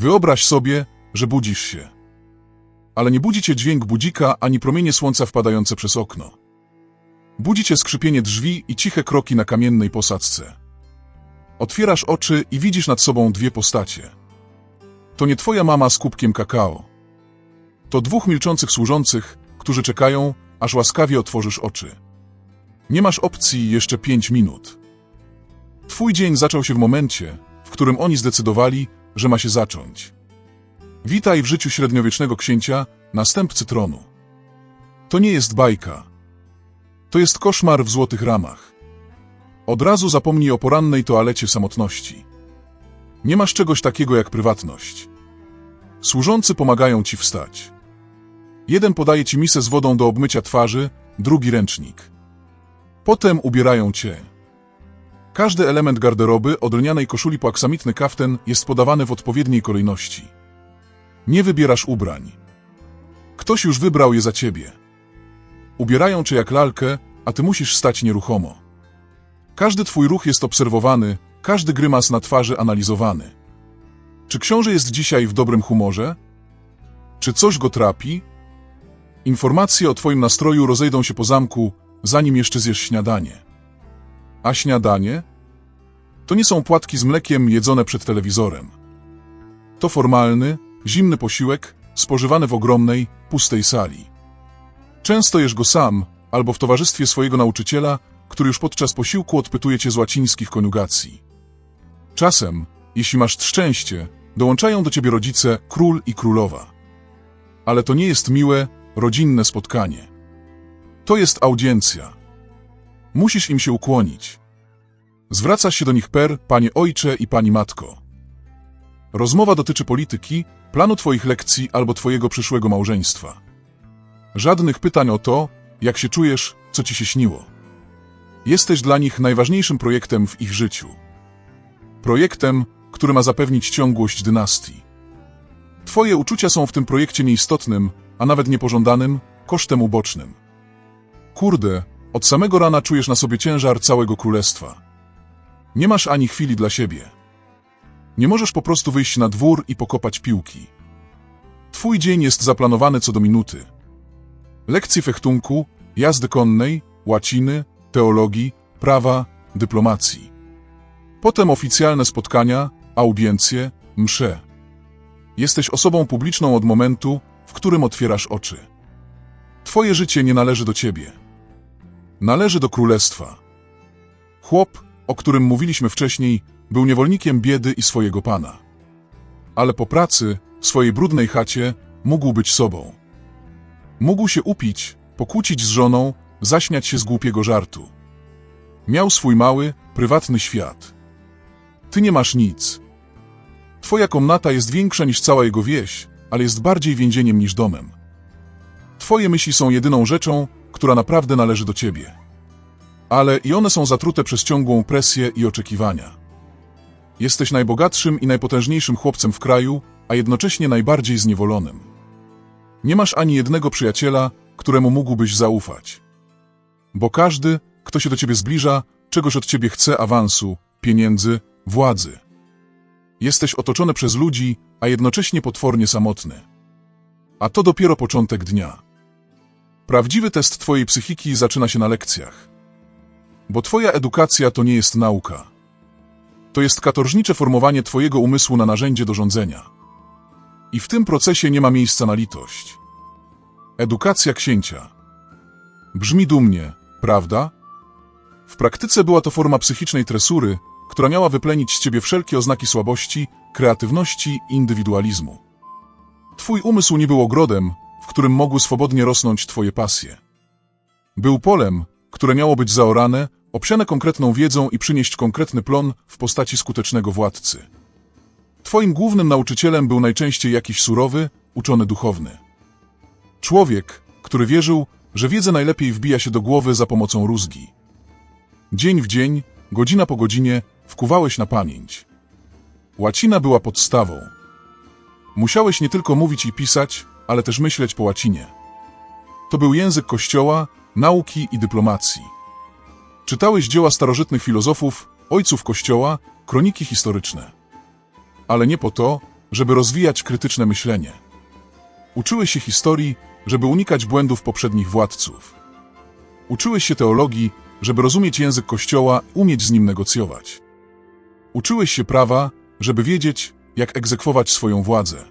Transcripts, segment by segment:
Wyobraź sobie, że budzisz się. Ale nie budzi cię dźwięk budzika ani promienie słońca wpadające przez okno. Budzi cię skrzypienie drzwi i ciche kroki na kamiennej posadzce. Otwierasz oczy i widzisz nad sobą dwie postacie. To nie twoja mama z kubkiem kakao. To dwóch milczących służących, którzy czekają, aż łaskawie otworzysz oczy. Nie masz opcji jeszcze pięć minut. Twój dzień zaczął się w momencie, w którym oni zdecydowali, że ma się zacząć. Witaj w życiu średniowiecznego księcia, następcy tronu. To nie jest bajka. To jest koszmar w złotych ramach. Od razu zapomnij o porannej toalecie samotności. Nie masz czegoś takiego jak prywatność. Służący pomagają ci wstać. Jeden podaje ci misę z wodą do obmycia twarzy, drugi ręcznik. Potem ubierają cię. Każdy element garderoby, od lnianej koszuli po aksamitny kaften, jest podawany w odpowiedniej kolejności. Nie wybierasz ubrań. Ktoś już wybrał je za ciebie. Ubierają cię jak lalkę, a ty musisz stać nieruchomo. Każdy twój ruch jest obserwowany, każdy grymas na twarzy analizowany. Czy książę jest dzisiaj w dobrym humorze? Czy coś go trapi? Informacje o twoim nastroju rozejdą się po zamku, zanim jeszcze zjesz śniadanie. A śniadanie? To nie są płatki z mlekiem jedzone przed telewizorem. To formalny, zimny posiłek, spożywany w ogromnej, pustej sali. Często jesz go sam, albo w towarzystwie swojego nauczyciela, który już podczas posiłku odpytuje cię z łacińskich koniugacji. Czasem, jeśli masz szczęście, dołączają do ciebie rodzice król i królowa. Ale to nie jest miłe, rodzinne spotkanie. To jest audiencja. Musisz im się ukłonić. Zwracasz się do nich per, panie ojcze i pani matko. Rozmowa dotyczy polityki, planu twoich lekcji albo twojego przyszłego małżeństwa. Żadnych pytań o to, jak się czujesz, co ci się śniło. Jesteś dla nich najważniejszym projektem w ich życiu. Projektem, który ma zapewnić ciągłość dynastii. Twoje uczucia są w tym projekcie nieistotnym, a nawet niepożądanym, kosztem ubocznym. Kurde, od samego rana czujesz na sobie ciężar całego królestwa. Nie masz ani chwili dla siebie. Nie możesz po prostu wyjść na dwór i pokopać piłki. Twój dzień jest zaplanowany co do minuty. Lekcje fechtunku, jazdy konnej, łaciny, teologii, prawa, dyplomacji. Potem oficjalne spotkania, audiencje, msze. Jesteś osobą publiczną od momentu, w którym otwierasz oczy. Twoje życie nie należy do ciebie. Należy do królestwa. Chłop, o którym mówiliśmy wcześniej, był niewolnikiem biedy i swojego pana. Ale po pracy, w swojej brudnej chacie, mógł być sobą. Mógł się upić, pokłócić z żoną, zaśmiać się z głupiego żartu. Miał swój mały, prywatny świat. Ty nie masz nic. Twoja komnata jest większa niż cała jego wieś, ale jest bardziej więzieniem niż domem. Twoje myśli są jedyną rzeczą, która naprawdę należy do ciebie. Ale i one są zatrute przez ciągłą presję i oczekiwania. Jesteś najbogatszym i najpotężniejszym chłopcem w kraju, a jednocześnie najbardziej zniewolonym. Nie masz ani jednego przyjaciela, któremu mógłbyś zaufać. Bo każdy, kto się do ciebie zbliża, czegoś od ciebie chce awansu, pieniędzy, władzy. Jesteś otoczony przez ludzi, a jednocześnie potwornie samotny. A to dopiero początek dnia. Prawdziwy test twojej psychiki zaczyna się na lekcjach. Bo twoja edukacja to nie jest nauka. To jest katorżnicze formowanie twojego umysłu na narzędzie do rządzenia. I w tym procesie nie ma miejsca na litość. Edukacja księcia. Brzmi dumnie, prawda? W praktyce była to forma psychicznej tresury, która miała wyplenić z ciebie wszelkie oznaki słabości, kreatywności i indywidualizmu. Twój umysł nie był ogrodem, w którym mogły swobodnie rosnąć twoje pasje. Był polem, które miało być zaorane, obsiane konkretną wiedzą i przynieść konkretny plon w postaci skutecznego władcy. Twoim głównym nauczycielem był najczęściej jakiś surowy, uczony duchowny. Człowiek, który wierzył, że wiedza najlepiej wbija się do głowy za pomocą rózgi. Dzień w dzień, godzina po godzinie, wkuwałeś na pamięć. Łacina była podstawą. Musiałeś nie tylko mówić i pisać, ale też myśleć po łacinie. To był język kościoła, nauki i dyplomacji. Czytałeś dzieła starożytnych filozofów, ojców kościoła, kroniki historyczne. Ale nie po to, żeby rozwijać krytyczne myślenie. Uczyłeś się historii, żeby unikać błędów poprzednich władców. Uczyłeś się teologii, żeby rozumieć język Kościoła, umieć z nim negocjować. Uczyłeś się prawa, żeby wiedzieć, jak egzekwować swoją władzę.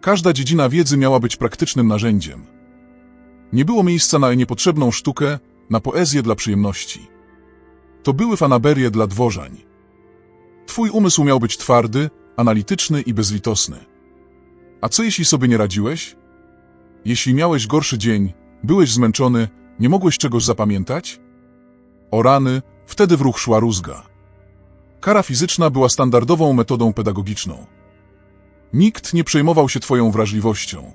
Każda dziedzina wiedzy miała być praktycznym narzędziem. Nie było miejsca na niepotrzebną sztukę, na poezję dla przyjemności. To były fanaberie dla dworzań. Twój umysł miał być twardy, analityczny i bezlitosny. A co jeśli sobie nie radziłeś? Jeśli miałeś gorszy dzień, byłeś zmęczony, nie mogłeś czegoś zapamiętać? O rany, wtedy w ruch szła rózga. Kara fizyczna była standardową metodą pedagogiczną. Nikt nie przejmował się twoją wrażliwością.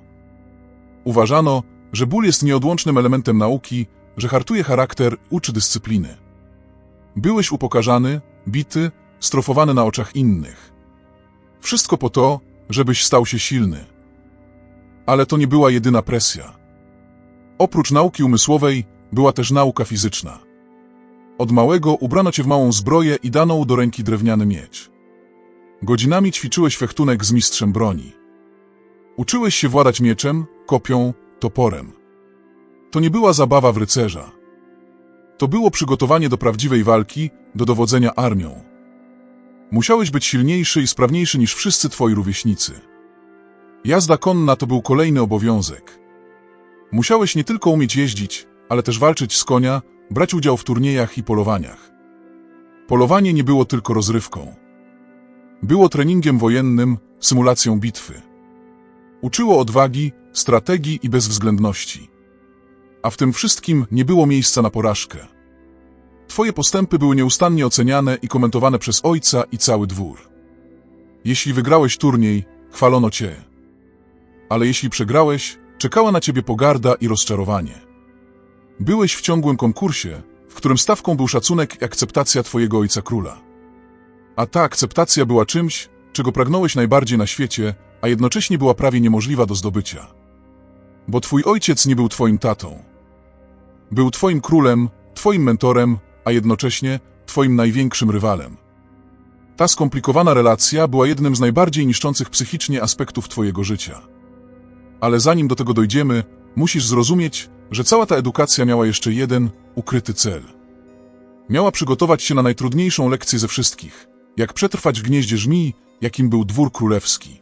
Uważano, że ból jest nieodłącznym elementem nauki, że hartuje charakter, uczy dyscypliny. Byłeś upokarzany, bity, strofowany na oczach innych. Wszystko po to, żebyś stał się silny. Ale to nie była jedyna presja. Oprócz nauki umysłowej była też nauka fizyczna. Od małego ubrano cię w małą zbroję i dano do ręki drewniany miecz. Godzinami ćwiczyłeś fechtunek z mistrzem broni. Uczyłeś się władać mieczem, kopią, toporem. To nie była zabawa w rycerza. To było przygotowanie do prawdziwej walki, do dowodzenia armią. Musiałeś być silniejszy i sprawniejszy niż wszyscy twoi rówieśnicy. Jazda konna to był kolejny obowiązek. Musiałeś nie tylko umieć jeździć, ale też walczyć z konia, brać udział w turniejach i polowaniach. Polowanie nie było tylko rozrywką. Było treningiem wojennym, symulacją bitwy. Uczyło odwagi, strategii i bezwzględności. A w tym wszystkim nie było miejsca na porażkę. Twoje postępy były nieustannie oceniane i komentowane przez ojca i cały dwór. Jeśli wygrałeś turniej, chwalono cię. Ale jeśli przegrałeś, czekała na ciebie pogarda i rozczarowanie. Byłeś w ciągłym konkursie, w którym stawką był szacunek i akceptacja twojego ojca króla. A ta akceptacja była czymś, czego pragnąłeś najbardziej na świecie, a jednocześnie była prawie niemożliwa do zdobycia. Bo twój ojciec nie był twoim tatą. Był twoim królem, twoim mentorem, a jednocześnie twoim największym rywalem. Ta skomplikowana relacja była jednym z najbardziej niszczących psychicznie aspektów twojego życia. Ale zanim do tego dojdziemy, musisz zrozumieć, że cała ta edukacja miała jeszcze jeden, ukryty cel. Miała przygotować się na najtrudniejszą lekcję ze wszystkich, jak przetrwać w gnieździe żmii, jakim był dwór królewski.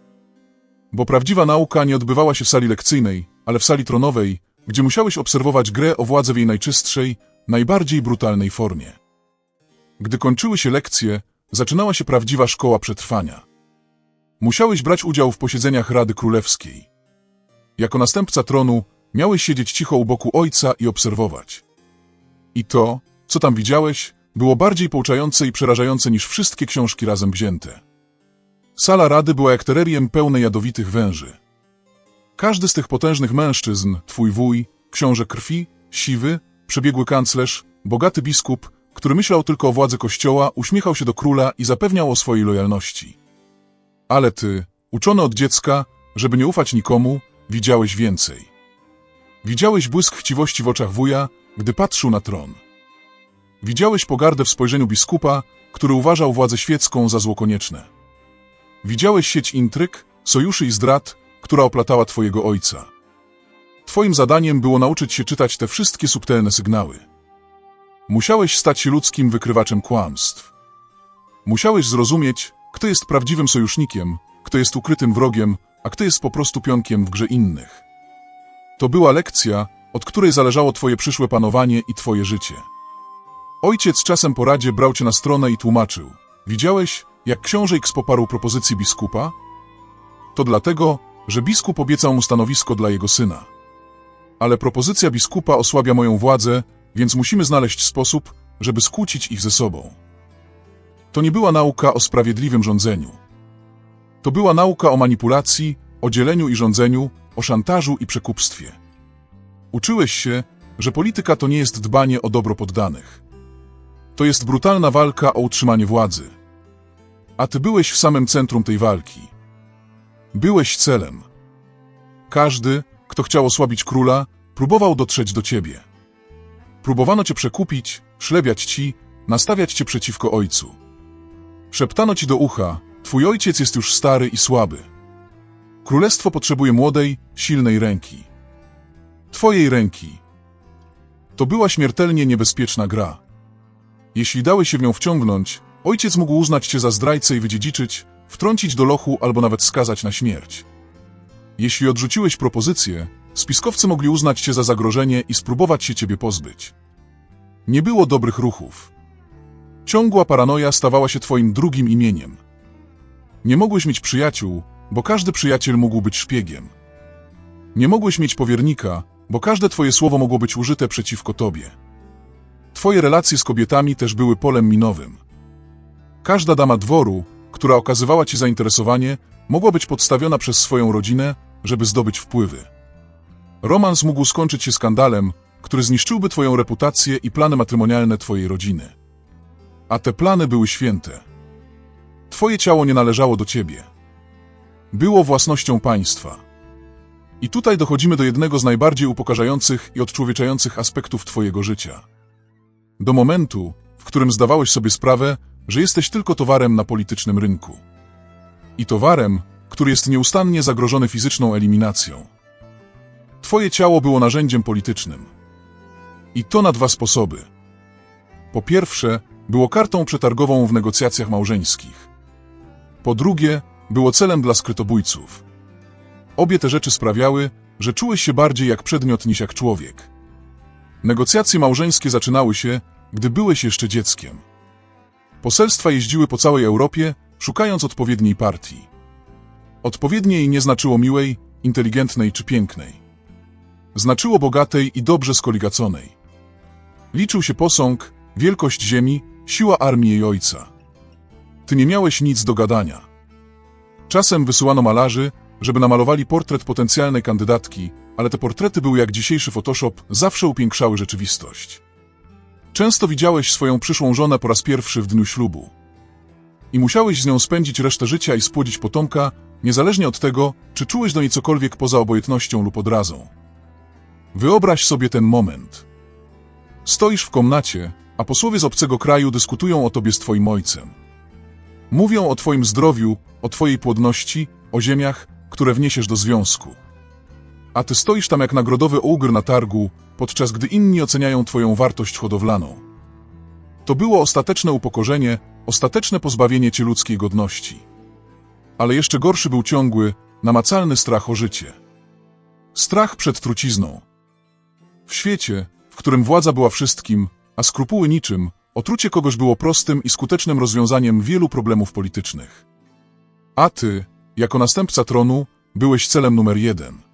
Bo prawdziwa nauka nie odbywała się w sali lekcyjnej, ale w sali tronowej, gdzie musiałeś obserwować grę o władzę w jej najczystszej, najbardziej brutalnej formie. Gdy kończyły się lekcje, zaczynała się prawdziwa szkoła przetrwania. Musiałeś brać udział w posiedzeniach Rady Królewskiej. Jako następca tronu miałeś siedzieć cicho u boku ojca i obserwować. I to, co tam widziałeś, było bardziej pouczające i przerażające niż wszystkie książki razem wzięte. Sala rady była jak terrarium pełne jadowitych węży. Każdy z tych potężnych mężczyzn, twój wuj, książę krwi, siwy, przebiegły kanclerz, bogaty biskup, który myślał tylko o władzy kościoła, uśmiechał się do króla i zapewniał o swojej lojalności. Ale ty, uczony od dziecka, żeby nie ufać nikomu, widziałeś więcej. Widziałeś błysk chciwości w oczach wuja, gdy patrzył na tron. Widziałeś pogardę w spojrzeniu biskupa, który uważał władzę świecką za zło konieczne. Widziałeś sieć intryg, sojuszy i zdrad, która oplatała twojego ojca. Twoim zadaniem było nauczyć się czytać te wszystkie subtelne sygnały. Musiałeś stać się ludzkim wykrywaczem kłamstw. Musiałeś zrozumieć, kto jest prawdziwym sojusznikiem, kto jest ukrytym wrogiem, a kto jest po prostu pionkiem w grze innych. To była lekcja, od której zależało twoje przyszłe panowanie i twoje życie. Ojciec czasem po radzie brał cię na stronę i tłumaczył. Widziałeś, jak książę X poparł propozycji biskupa? To dlatego, że biskup obiecał mu stanowisko dla jego syna. Ale propozycja biskupa osłabia moją władzę, więc musimy znaleźć sposób, żeby skłócić ich ze sobą. To nie była nauka o sprawiedliwym rządzeniu. To była nauka o manipulacji, o dzieleniu i rządzeniu, o szantażu i przekupstwie. Uczyłeś się, że polityka to nie jest dbanie o dobro poddanych. To jest brutalna walka o utrzymanie władzy. A ty byłeś w samym centrum tej walki. Byłeś celem. Każdy, kto chciał osłabić króla, próbował dotrzeć do ciebie. Próbowano cię przekupić, szlebiać ci, nastawiać cię przeciwko ojcu. Szeptano ci do ucha, Twój ojciec jest już stary i słaby. Królestwo potrzebuje młodej, silnej ręki. Twojej ręki. To była śmiertelnie niebezpieczna gra. Jeśli dałeś się w nią wciągnąć, ojciec mógł uznać cię za zdrajcę i wydziedziczyć, wtrącić do lochu albo nawet skazać na śmierć. Jeśli odrzuciłeś propozycję, spiskowcy mogli uznać cię za zagrożenie i spróbować się ciebie pozbyć. Nie było dobrych ruchów. Ciągła paranoja stawała się twoim drugim imieniem. Nie mogłeś mieć przyjaciół, bo każdy przyjaciel mógł być szpiegiem. Nie mogłeś mieć powiernika, bo każde twoje słowo mogło być użyte przeciwko tobie. Twoje relacje z kobietami też były polem minowym. Każda dama dworu, która okazywała ci zainteresowanie, mogła być podstawiona przez swoją rodzinę, żeby zdobyć wpływy. Romans mógł skończyć się skandalem, który zniszczyłby twoją reputację i plany matrymonialne twojej rodziny. A te plany były święte. Twoje ciało nie należało do ciebie. Było własnością państwa. I tutaj dochodzimy do jednego z najbardziej upokarzających i odczłowieczających aspektów twojego życia. Do momentu, w którym zdawałeś sobie sprawę, że jesteś tylko towarem na politycznym rynku. I towarem, który jest nieustannie zagrożony fizyczną eliminacją. Twoje ciało było narzędziem politycznym. I to na dwa sposoby. Po pierwsze, było kartą przetargową w negocjacjach małżeńskich. Po drugie, było celem dla skrytobójców. Obie te rzeczy sprawiały, że czułeś się bardziej jak przedmiot niż jak człowiek. Negocjacje małżeńskie zaczynały się, gdy byłeś jeszcze dzieckiem. Poselstwa jeździły po całej Europie, szukając odpowiedniej partii. Odpowiedniej nie znaczyło miłej, inteligentnej czy pięknej. Znaczyło bogatej i dobrze skoligaconej. Liczył się posąg, wielkość ziemi, siła armii jej ojca. Ty nie miałeś nic do gadania. Czasem wysyłano malarzy, żeby namalowali portret potencjalnej kandydatki, ale te portrety były jak dzisiejszy Photoshop, zawsze upiększały rzeczywistość. Często widziałeś swoją przyszłą żonę po raz pierwszy w dniu ślubu. I musiałeś z nią spędzić resztę życia i spłodzić potomka, niezależnie od tego, czy czułeś do niej cokolwiek poza obojętnością lub odrazą. Wyobraź sobie ten moment. Stoisz w komnacie, a posłowie z obcego kraju dyskutują o tobie z twoim ojcem. Mówią o twoim zdrowiu, o twojej płodności, o ziemiach, które wniesiesz do związku. A ty stoisz tam jak nagrodowy ogr na targu, podczas gdy inni oceniają twoją wartość hodowlaną. To było ostateczne upokorzenie, ostateczne pozbawienie cię ludzkiej godności. Ale jeszcze gorszy był ciągły, namacalny strach o życie. Strach przed trucizną. W świecie, w którym władza była wszystkim, a skrupuły niczym, otrucie kogoś było prostym i skutecznym rozwiązaniem wielu problemów politycznych. A ty, jako następca tronu, byłeś celem numer jeden.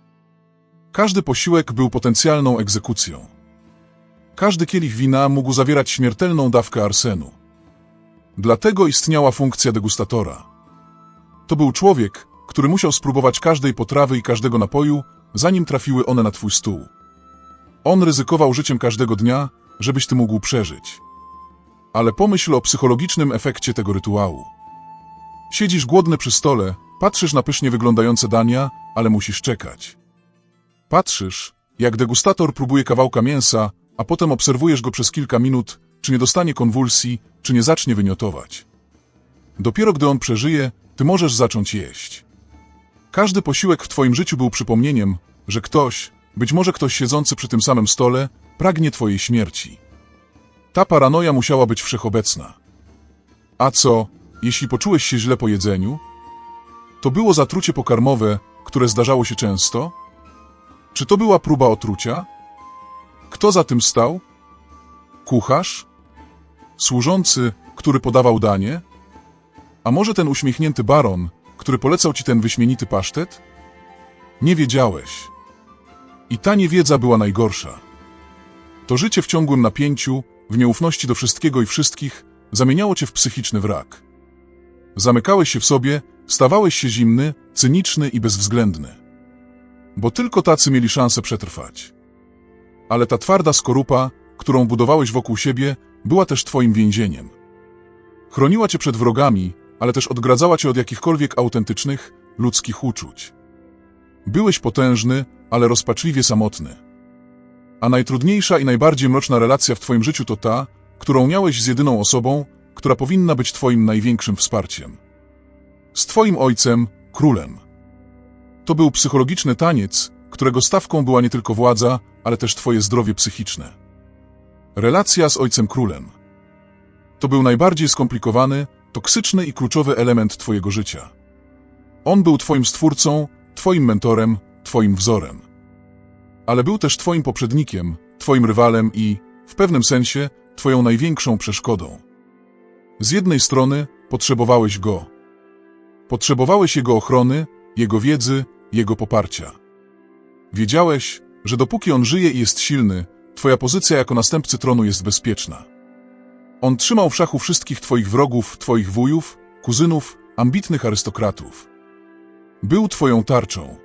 Każdy posiłek był potencjalną egzekucją. Każdy kielich wina mógł zawierać śmiertelną dawkę arsenu. Dlatego istniała funkcja degustatora. To był człowiek, który musiał spróbować każdej potrawy i każdego napoju, zanim trafiły one na twój stół. On ryzykował życiem każdego dnia, żebyś ty mógł przeżyć. Ale pomyśl o psychologicznym efekcie tego rytuału. Siedzisz głodny przy stole, patrzysz na pysznie wyglądające dania, ale musisz czekać. Patrzysz, jak degustator próbuje kawałka mięsa, a potem obserwujesz go przez kilka minut, czy nie dostanie konwulsji, czy nie zacznie wymiotować. Dopiero gdy on przeżyje, ty możesz zacząć jeść. Każdy posiłek w twoim życiu był przypomnieniem, że ktoś, być może ktoś siedzący przy tym samym stole, pragnie twojej śmierci. Ta paranoja musiała być wszechobecna. A co, jeśli poczułeś się źle po jedzeniu? To było zatrucie pokarmowe, które zdarzało się często? Czy to była próba otrucia? Kto za tym stał? Kucharz? Służący, który podawał danie? A może ten uśmiechnięty baron, który polecał ci ten wyśmienity pasztet? Nie wiedziałeś. I ta niewiedza była najgorsza. To życie w ciągłym napięciu, w nieufności do wszystkiego i wszystkich, zamieniało cię w psychiczny wrak. Zamykałeś się w sobie, stawałeś się zimny, cyniczny i bezwzględny. Bo tylko tacy mieli szansę przetrwać. Ale ta twarda skorupa, którą budowałeś wokół siebie, była też twoim więzieniem. Chroniła cię przed wrogami, ale też odgradzała cię od jakichkolwiek autentycznych, ludzkich uczuć. Byłeś potężny, ale rozpaczliwie samotny. A najtrudniejsza i najbardziej mroczna relacja w twoim życiu to ta, którą miałeś z jedyną osobą, która powinna być twoim największym wsparciem. z twoim ojcem, królem. To był psychologiczny taniec, którego stawką była nie tylko władza, ale też twoje zdrowie psychiczne. Relacja z ojcem królem. To był najbardziej skomplikowany, toksyczny i kluczowy element twojego życia. On był twoim stwórcą, twoim mentorem, twoim wzorem. Ale był też twoim poprzednikiem, twoim rywalem i, w pewnym sensie, twoją największą przeszkodą. Z jednej strony potrzebowałeś go. Potrzebowałeś jego ochrony, jego wiedzy, jego poparcia. Wiedziałeś, że dopóki on żyje i jest silny, twoja pozycja jako następcy tronu jest bezpieczna. On trzymał w szachu wszystkich twoich wrogów, twoich wujów, kuzynów, ambitnych arystokratów. Był twoją tarczą.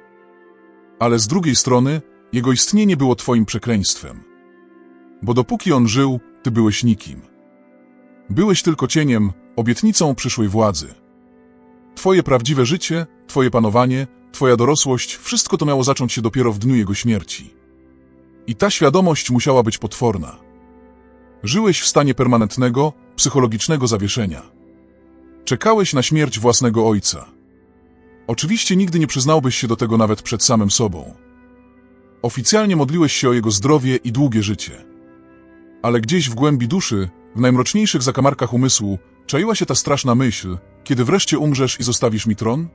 Ale z drugiej strony, jego istnienie było twoim przekleństwem. Bo dopóki on żył, ty byłeś nikim. Byłeś tylko cieniem, obietnicą przyszłej władzy. Twoje prawdziwe życie, twoje panowanie, twoja dorosłość, wszystko to miało zacząć się dopiero w dniu jego śmierci. I ta świadomość musiała być potworna. Żyłeś w stanie permanentnego, psychologicznego zawieszenia. Czekałeś na śmierć własnego ojca. Oczywiście nigdy nie przyznałbyś się do tego nawet przed samym sobą. Oficjalnie modliłeś się o jego zdrowie i długie życie. Ale gdzieś w głębi duszy, w najmroczniejszych zakamarkach umysłu, czaiła się ta straszna myśl, kiedy wreszcie umrzesz i zostawisz mi tron?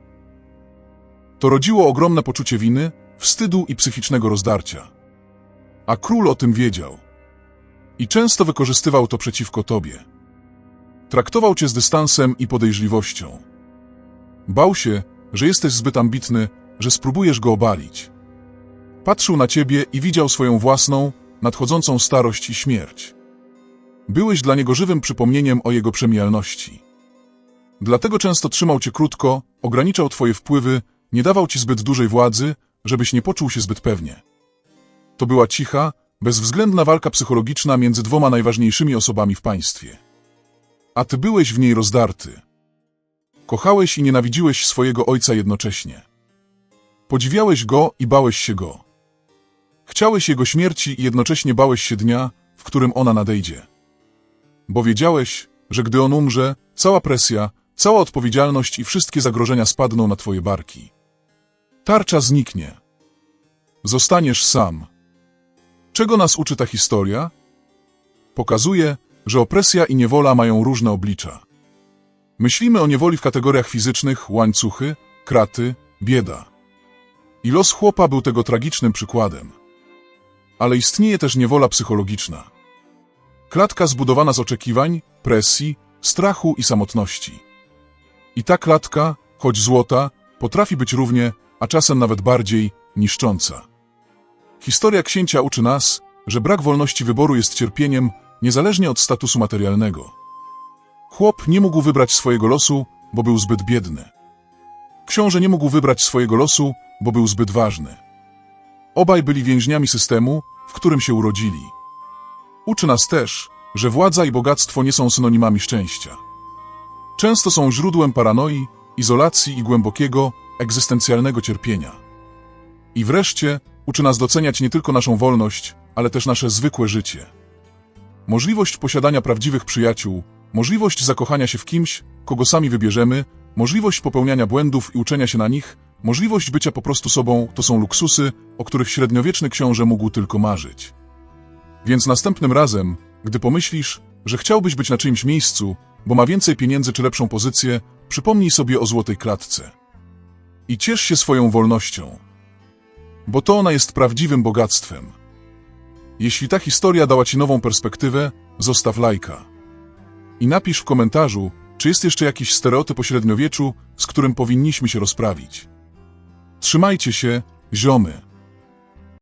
To rodziło ogromne poczucie winy, wstydu i psychicznego rozdarcia. A król o tym wiedział. I często wykorzystywał to przeciwko tobie. Traktował cię z dystansem i podejrzliwością. Bał się, że jesteś zbyt ambitny, że spróbujesz go obalić. Patrzył na ciebie i widział swoją własną, nadchodzącą starość i śmierć. Byłeś dla niego żywym przypomnieniem o jego przemijalności. Dlatego często trzymał cię krótko, ograniczał twoje wpływy, nie dawał ci zbyt dużej władzy, żebyś nie poczuł się zbyt pewnie. To była cicha, bezwzględna walka psychologiczna między dwoma najważniejszymi osobami w państwie. A ty byłeś w niej rozdarty. Kochałeś i nienawidziłeś swojego ojca jednocześnie. Podziwiałeś go i bałeś się go. Chciałeś jego śmierci i jednocześnie bałeś się dnia, w którym ona nadejdzie. Bo wiedziałeś, że gdy on umrze, cała presja, cała odpowiedzialność i wszystkie zagrożenia spadną na twoje barki. Tarcza zniknie. Zostaniesz sam. Czego nas uczy ta historia? Pokazuje, że opresja i niewola mają różne oblicza. Myślimy o niewoli w kategoriach fizycznych, łańcuchy, kraty, bieda. I los chłopa był tego tragicznym przykładem. Ale istnieje też niewola psychologiczna. Klatka zbudowana z oczekiwań, presji, strachu i samotności. I ta klatka, choć złota, potrafi być równie, a czasem nawet bardziej, niszcząca. Historia księcia uczy nas, że brak wolności wyboru jest cierpieniem, niezależnie od statusu materialnego. Chłop nie mógł wybrać swojego losu, bo był zbyt biedny. Książę nie mógł wybrać swojego losu, bo był zbyt ważny. Obaj byli więźniami systemu, w którym się urodzili. Uczy nas też, że władza i bogactwo nie są synonimami szczęścia. Często są źródłem paranoi, izolacji i głębokiego, egzystencjalnego cierpienia. I wreszcie uczy nas doceniać nie tylko naszą wolność, ale też nasze zwykłe życie. Możliwość posiadania prawdziwych przyjaciół, możliwość zakochania się w kimś, kogo sami wybierzemy, możliwość popełniania błędów i uczenia się na nich, możliwość bycia po prostu sobą to są luksusy, o których średniowieczny książę mógł tylko marzyć. Więc następnym razem, gdy pomyślisz, że chciałbyś być na czyimś miejscu, bo ma więcej pieniędzy czy lepszą pozycję, przypomnij sobie o złotej klatce. I ciesz się swoją wolnością. Bo to ona jest prawdziwym bogactwem. Jeśli ta historia dała Ci nową perspektywę, zostaw lajka. I napisz w komentarzu, czy jest jeszcze jakiś stereotyp o średniowieczu, z którym powinniśmy się rozprawić. Trzymajcie się, ziomy.